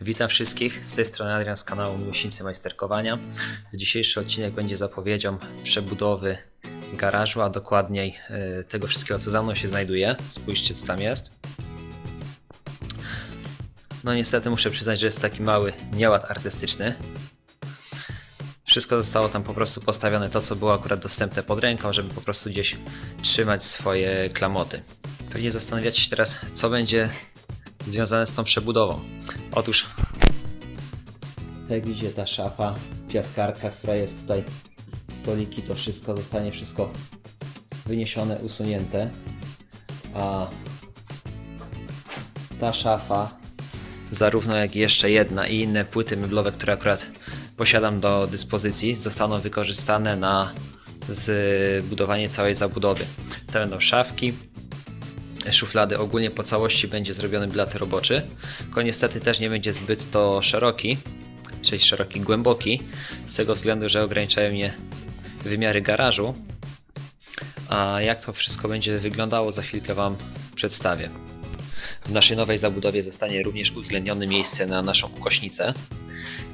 Witam wszystkich, z tej strony Adrian z kanału Miłośnicy Majsterkowania. Dzisiejszy odcinek będzie zapowiedzią przebudowy garażu, a dokładniej e, tego wszystkiego, co za mną się znajduje. Spójrzcie, co tam jest. No niestety muszę przyznać, że jest taki mały nieład artystyczny. Wszystko zostało tam po prostu postawione to, co było akurat dostępne pod ręką, żeby po prostu gdzieś trzymać swoje klamoty. Pewnie zastanawiacie się teraz, co będzie związane z tą przebudową. Otóż, tak widzicie, ta szafa, piaskarka, która jest tutaj, stoliki, to wszystko zostanie wszystko wyniesione, usunięte. A ta szafa, zarówno jak jeszcze jedna i inne płyty meblowe, które akurat posiadam do dyspozycji, zostaną wykorzystane na zbudowanie całej zabudowy. To będą szafki, szuflady ogólnie po całości będzie zrobiony blat roboczy. Tylko niestety też nie będzie zbyt to szeroki, czyli szeroki, głęboki, z tego względu, że ograniczają mnie wymiary garażu. A jak to wszystko będzie wyglądało, za chwilkę Wam przedstawię. W naszej nowej zabudowie zostanie również uwzględnione miejsce na naszą ukośnicę.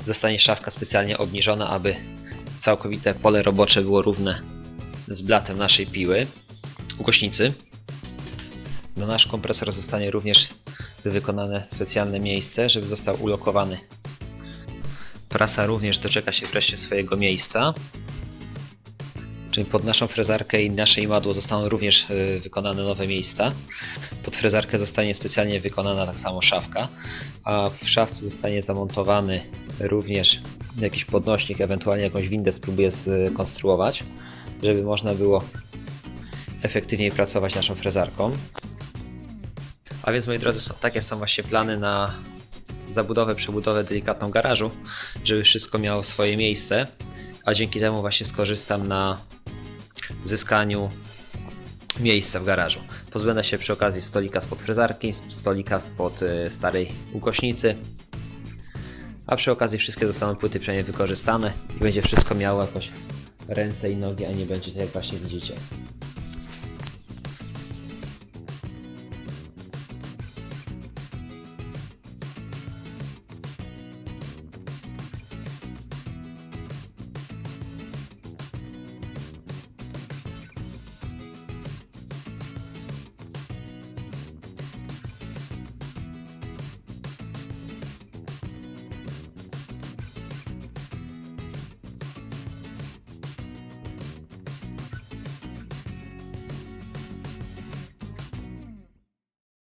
Zostanie szafka specjalnie obniżona, aby całkowite pole robocze było równe z blatem naszej piły, ukośnicy. Na nasz kompresor zostanie również wykonane specjalne miejsce, żeby został ulokowany. Prasa również doczeka się wreszcie swojego miejsca. Czyli pod naszą frezarkę i nasze imadło zostaną również y, wykonane nowe miejsca. Pod frezarkę zostanie specjalnie wykonana tak samo szafka, a w szafce zostanie zamontowany również jakiś podnośnik, ewentualnie jakąś windę spróbuję skonstruować, żeby można było efektywniej pracować naszą frezarką. A więc moi drodzy, są, takie są właśnie plany na zabudowę, przebudowę delikatną garażu, żeby wszystko miało swoje miejsce, a dzięki temu właśnie skorzystam na zyskaniu miejsca w garażu. Pozbędę się przy okazji stolika spod frezarki, stolika spod y, starej ukośnicy, a przy okazji wszystkie zostaną płyty przynajmniej wykorzystane i będzie wszystko miało jakoś ręce i nogi, a nie będzie tak jak właśnie widzicie.